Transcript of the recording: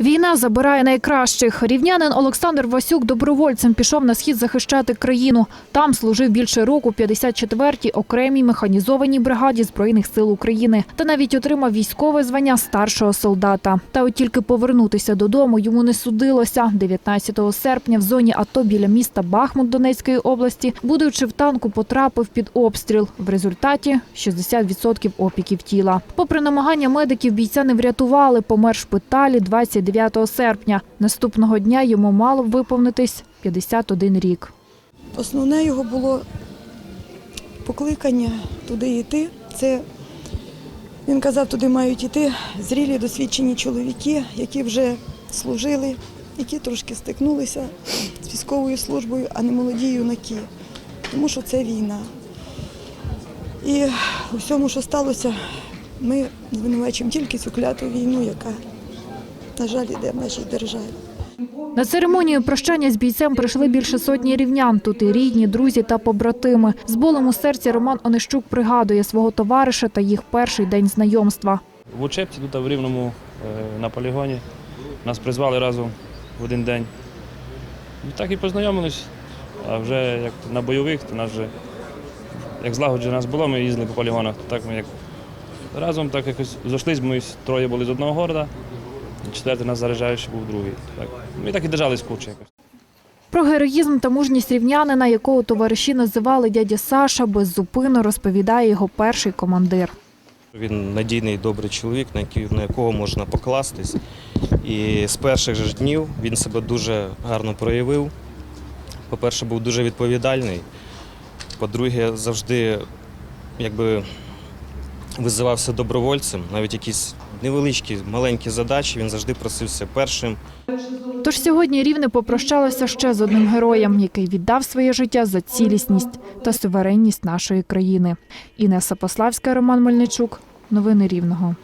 Війна забирає найкращих. Рівнянин Олександр Васюк добровольцем пішов на схід захищати країну. Там служив більше року в 54-й окремій механізованій бригаді Збройних сил України та навіть отримав військове звання старшого солдата. Та от тільки повернутися додому йому не судилося. 19 серпня в зоні АТО біля міста Бахмут Донецької області, будучи в танку, потрапив під обстріл. В результаті 60% опіків тіла. Попри намагання медиків, бійця не врятували. Помер в шпиталі 29 серпня. Наступного дня йому мало б виповнитись 51 рік. Основне його було покликання туди йти. Це він казав, туди мають йти зрілі, досвідчені чоловіки, які вже служили, які трошки стикнулися з військовою службою, а не молоді юнаки. Тому що це війна. І у всьому, що сталося, ми звинувачуємо тільки цю кляту війну, яка, на жаль, йде в нашій державі. На церемонію прощання з бійцем прийшли більше сотні рівнян. Тут і рідні, друзі та побратими. З болем у серці Роман Онищук пригадує свого товариша та їх перший день знайомства. В учебці тут в Рівному е, на полігоні. Нас призвали разом в один день. І так і познайомились. А вже як на бойових, то нас вже як злагоджено нас було, ми їздили по полігонах, то так ми як разом так якось зайшлись, ми троє були з одного города, четвертий нас заряджаючий був другий. Так. Ми так і держались куча якось. Про героїзм та мужність рівнянина, якого товариші називали дядя Саша, беззупинно розповідає його перший командир. Він надійний добрий чоловік, на якого можна покластись. І з перших же ж днів він себе дуже гарно проявив. По-перше, був дуже відповідальний. По-друге, завжди якби визивався добровольцем, навіть якісь невеличкі, маленькі задачі, він завжди просився першим. Тож сьогодні рівне попрощалося ще з одним героєм, який віддав своє життя за цілісність та суверенність нашої країни. Інеса Пославська, Роман Мельничук. Новини Рівного.